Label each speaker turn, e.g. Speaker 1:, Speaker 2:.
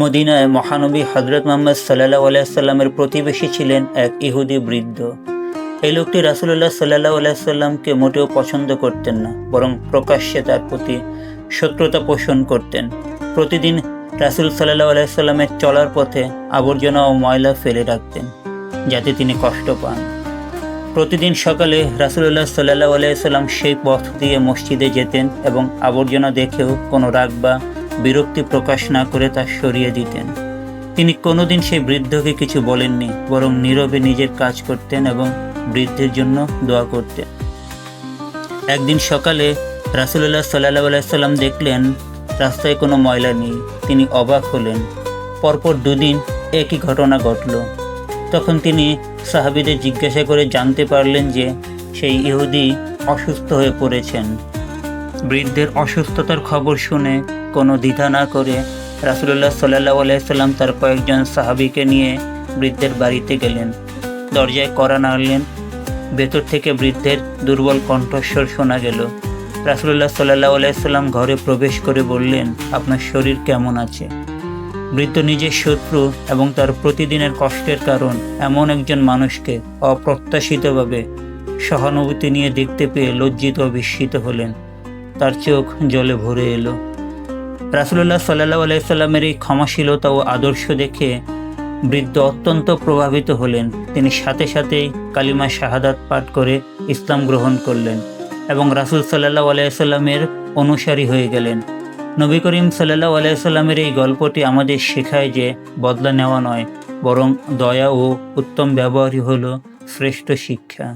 Speaker 1: মদিনায় মহানবী হজরত মোহাম্মদ সাল্লাহ আলাইসাল্লামের প্রতিবেশী ছিলেন এক ইহুদি বৃদ্ধ। এই লোকটি রাসুল্লাহ সাল্লাহ আলাইসাল্লামকে মোটেও পছন্দ করতেন না, বরং প্রকাশ্যে তার প্রতি শত্রুতা পোষণ করতেন। প্রতিদিন রাসুল সাল্লাহ আলাইসাল্লামের চলার পথে আবর্জনা ও ময়লা ফেলে রাখতেন, যাতে তিনি কষ্ট পান। প্রতিদিন সকালে রাসুল্লাহ সাল্লাহ আলাইসাল্লাম সেই পথ দিয়ে মসজিদে যেতেন এবং আবর্জনা দেখেও কোনো রাগ বা বিরক্তি প্রকাশ না করে তা সরিয়ে দিতেন। তিনি কোনোদিন সেই বৃদ্ধকে কিছু বলেননি, বরং নীরবে নিজের কাজ করতেন এবং বৃদ্ধের জন্য দোয়া করতেন। একদিন সকালে রাসুল্লাহ সাল্লাহ আলাইসাল্লাম দেখলেন, রাস্তায় কোনো ময়লা নেই। তিনি অবাক হলেন। পরপর দুদিন একই ঘটনা ঘটল। তখন তিনি সাহাবিদের জিজ্ঞাসা করে জানতে পারলেন যে সেই ইহুদি অসুস্থ হয়ে পড়েছেন। বৃদ্ধের অসুস্থতার খবর শুনে কোনো দ্বিধা না করে রাসুলুল্লাহ সাল্লাহ আলাইসাল্লাম তার কয়েকজন সাহাবিকে নিয়ে বৃদ্ধের বাড়িতে গেলেন। দরজায় কড়া নাড়লেন। ভেতর থেকে বৃদ্ধের দুর্বল কণ্ঠস্বর শোনা গেল। রাসুলুল্লাহ সাল্লাহ আলাইসাল্লাম ঘরে প্রবেশ করে বললেন, আপনার শরীর কেমন আছে? বৃদ্ধ নিজের শত্রু এবং তার প্রতিদিনের কষ্টের কারণ এমন একজন মানুষকে অপ্রত্যাশিতভাবে সহানুভূতি নিয়ে দেখতে পেয়ে লজ্জিত ও বিস্মিত হলেন। তার চোখ জলে ভরে এলো। রাসুল্লাহ সাল্লাহ আলাইসাল্লামের এই ক্ষমাশীলতা ও আদর্শ দেখে বৃদ্ধ অত্যন্ত প্রভাবিত হলেন। তিনি সাথে সাথেই কালিমা শাহাদাত পাঠ করে ইসলাম গ্রহণ করলেন এবং রাসুল সাল্লাহ আলাইসাল্লামের অনুসারী হয়ে গেলেন। নবী করিম সাল্লাহ আলাইসাল্লামের এই গল্পটি আমাদের শেখায় যে বদলা নেওয়া নয়, বরং দয়া ও উত্তম ব্যবহারই হল শ্রেষ্ঠ শিক্ষা।